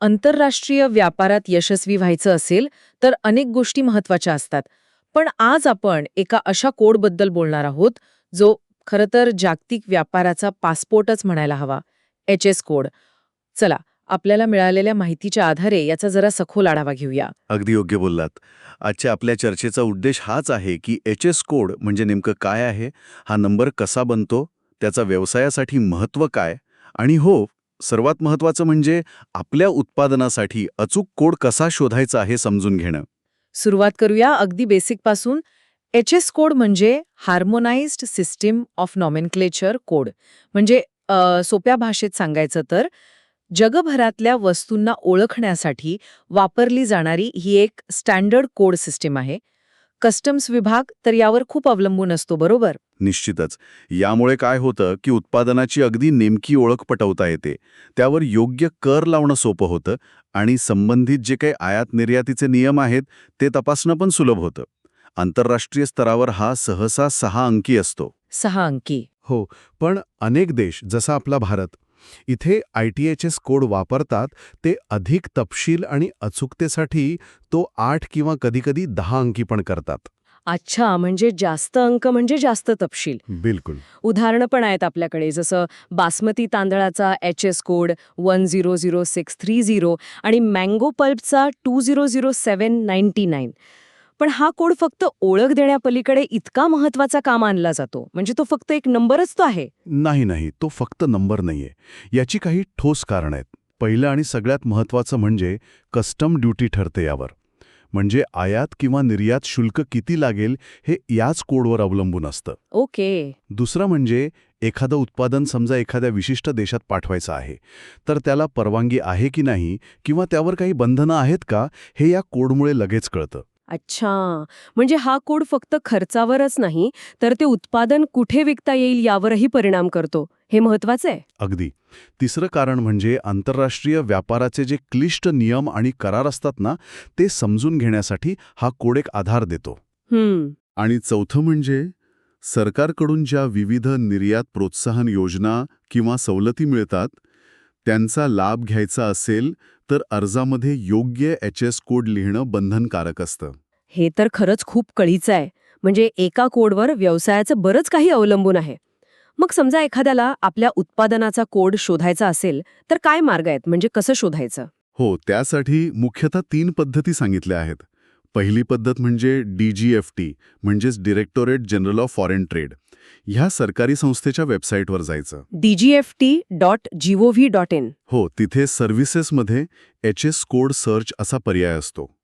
आंतरराष्ट्रीय व्यापारात यशस्वी व्हायचं असेल तर अनेक गोष्टी महत्त्वाच्या असतात. पण आज आपण एका अशा कोडबद्दल बोलणार आहोत जो खरं तर जागतिक व्यापाराचा पासपोर्टच म्हणायला हवा. H S code. चला आपल्याला मिळालेल्या माहितीच्या आधारे याचा जरा सखोल आढावा घेऊया. अगदी योग्य बोललात. आजच्या आपल्या चर्चेचा उद्देश हाच आहे की एच एस कोड म्हणजे नेमकं काय आहे हा नंबर कसा बनतो त्याचा व्यवसायासाठी महत्त्व काय आणि हो सर्वात महत्त्वाचं म्हणजे आपल्या उत्पादनासाठी अचूक कोड कसा शोधायचा हे समजून घेणं. सुरुवात करूया अगदी बेसिकपासून एच एस कोड म्हणजे harmonised system of nomenclature code म्हणजे सोप्या भाषेत सांगायचं तर जगभरातल्या वस्तूंना ओळखण्यासाठी वापरली जाणारी ही एक स्टँडर्ड कोड सिस्टीम आहे. कस्टम्स विभाग तर यावर खूप अवलंबून असतो बरोबर? निश्चितच. यामुळे काय होतं की उत्पादनाची अगदी नेमकी ओळख पटवता येते. त्यावर योग्य कर लावणं सोपं होतं आणि संबंधित जे काही आयात निर्यातीचे नियम आहेत ते तपासणं पण सुलभ होतं. आंतरराष्ट्रीय स्तरावर हा सहसा सहा अंकी असतो. सहा अंकी. हो पण अनेक देश जसा आपला भारत इथे I T H S code वापरतात ते अधिक तपशील आणि अचूकतेसाठी तो आठ किंवा कधीकधी दहा अंकी पण करतात. अच्छा म्हणजे जास्त अंक म्हणजे जास्त तपशील. बिलकुल. उदाहरणं पण आहेत आपल्याकडे जसं बासमती तांदळाचा H S code one zero zero six three zero आणि mango पल्पचा two zero zero seven ninety nine. पण हा कोड फक्त ओळख देण्यापलीकडे इतका महत्त्वाचा काम आणला जातो. म्हणजे तो फक्त एक नंबरच तो आहे. नाही नाही. तो फक्त नंबर नाहीये. याची काही ठोस कारण आहेत. पहिलं आणि सगळ्यात महत्त्वाचं म्हणजे कस्टम ड्युटी ठरते यावर. म्हणजे आयात किंवा निर्यात शुल्क किती लागेल हे याच कोडवर अवलंबून असतं. ओके. दुसरं म्हणजे एखादं उत्पादन समजा एखाद्या विशिष्ट देशात पाठवायचं आहे तर त्याला परवानगी आहे की नाही किंवा त्यावर काही बंधनं आहेत का हे या कोडमुळे लगेच कळतं. अच्छा. म्हणजे हा कोड फक्त खर्चावरच नाही तर ते उत्पादन कुठे विकता येईल यावरही परिणाम करतो. हे महत्वाचं आहे. अगदी. तिसरं कारण म्हणजे आंतरराष्ट्रीय व्यापाराचे जे क्लिष्ट नियम आणि करार असतात ना ते समजून घेण्यासाठी हा कोड एक आधार देतो. आणि चौथं म्हणजे सरकारकडून ज्या विविध निर्यात प्रोत्साहन योजना किंवा सवलती मिळतात त्यांचा लाभ घ्यायचा असेल तर अर्जामध्ये योग्य एच एस कोड लिहिणं बंधनकारक असतं. हे तर खरंच खूप कळीचं आहे. म्हणजे एका कोडवर व्यवसायाचं बरंच काही अवलंबून आहे. मग समजा एखाद्याला आपल्या उत्पादनाचा कोड शोधायचा असेल तर काय मार्ग आहेत? म्हणजे कसं शोधायचं? हो त्यासाठी मुख्यतः तीन पद्धती सांगितल्या आहेत. पहिली पद्धत म्हणजे डी जी एफ टी म्हणजेच directorate general of foreign trade ह्या सरकारी संस्थेच्या वेबसाईटवर जायचं. DGFT dot gov dot in. हो तिथे सर्व्हिसेसमध्ये एच एस कोड सर्च असा पर्याय असतो.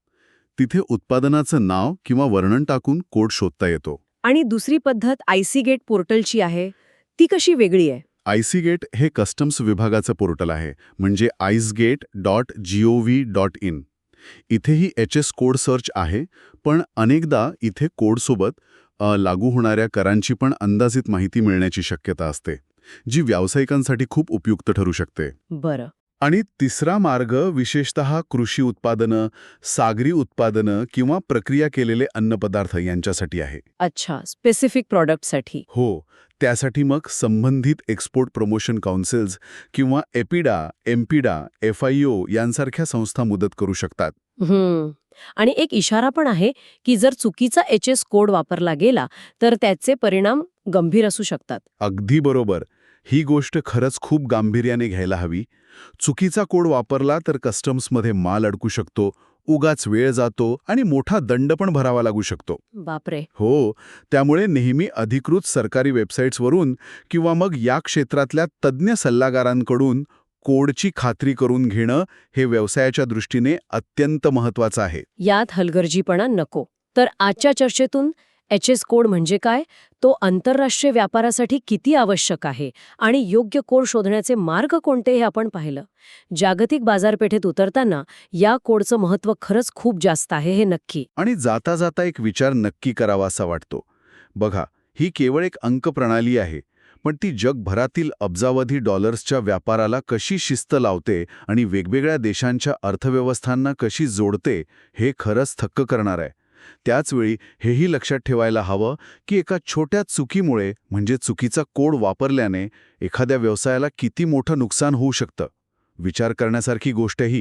तिथे उत्पादनाचं नाव किंवा वर्णन टाकून कोड शोधता येतो. आणि दुसरी पद्धत आयसी गेट पोर्टलची आहे. ती कशी वेगळी आहे? आयसी गेट हे कस्टम्स विभागाचं पोर्टल आहे म्हणजे ICEGATE dot G O V dot in. इथेही एच एस कोड सर्च आहे पण अनेकदा इथे कोडसोबत लागू होणाऱ्या करांची पण अंदाजित माहिती मिळण्याची शक्यता असते जी व्यावसायिकांसाठी खूप उपयुक्त ठरू शकते. बरं. आणि तिसरा मार्ग विशेषतः कृषी उत्पादनं सागरी उत्पादनं किंवा प्रक्रिया केलेले अन्नपदार्थ यांच्यासाठी आहे. अच्छा स्पेसिफिक प्रॉडक्टसाठी हो त्यासाठी मग संबंधित एक्सपोर्ट प्रमोशन काउन्सिल्स किंवा APEDA MPEDA F I O यांसारख्या संस्था मदत करू शकतात. आणि एक इशारा पण आहे की जर चुकीचा एच एस कोड वापरला गेला तर त्याचे परिणाम गंभीर असू शकतात. अगदी बरोबर. ही गोष्ट खरंच खूप गांभीर्याने घ्यायला हवी. चुकीचा कोड वापरला तर कस्टम्समध्ये माल अडकू शकतो उगाच वेळ जातो आणि मोठा दंड पण भरावा लागू शकतो. बापरे. हो त्यामुळे नेहमी अधिकृत सरकारी वेबसाईट्सवरून किंवा मग या क्षेत्रातल्या तज्ज्ञ सल्लागारांकडून कोडची खात्री करून घेणं हे व्यवसायाच्या दृष्टीने अत्यंत महत्वाचं आहे. यात हलगर्जीपणा नको. तर आजच्या चर्चेतून एच एस कोड म्हणजे काय? तो आंतरराष्ट्रीय व्यापारासाठी किती आवश्यक आहे? आणि योग्य कोड शोधण्याचे मार्ग कोणते हे आपण पाहिलं. जागतिक बाजारपेठेत उतरताना या कोडचं महत्त्व खरंच खूप जास्त आहे हे नक्की. आणि जाता जाता एक विचार नक्की करावा असा वाटतो. बघा ही केवळ एक अंक प्रणाली आहे पण ती जगभरातील अब्जावधी डॉलर्सच्या व्यापाराला कशी शिस्त लावते आणि वेगवेगळ्या देशांच्या अर्थव्यवस्थांना कशी जोडते हे खरंच थक्क करणार आहे. त्याचवेळी हेही लक्षात ठेवायला हवं की एका छोट्या चुकीमुळे म्हणजे चुकीचा कोड वापरल्याने एखाद्या व्यवसायाला किती मोठं नुकसान होऊ शकतं? विचार करण्यासारखी गोष्टही.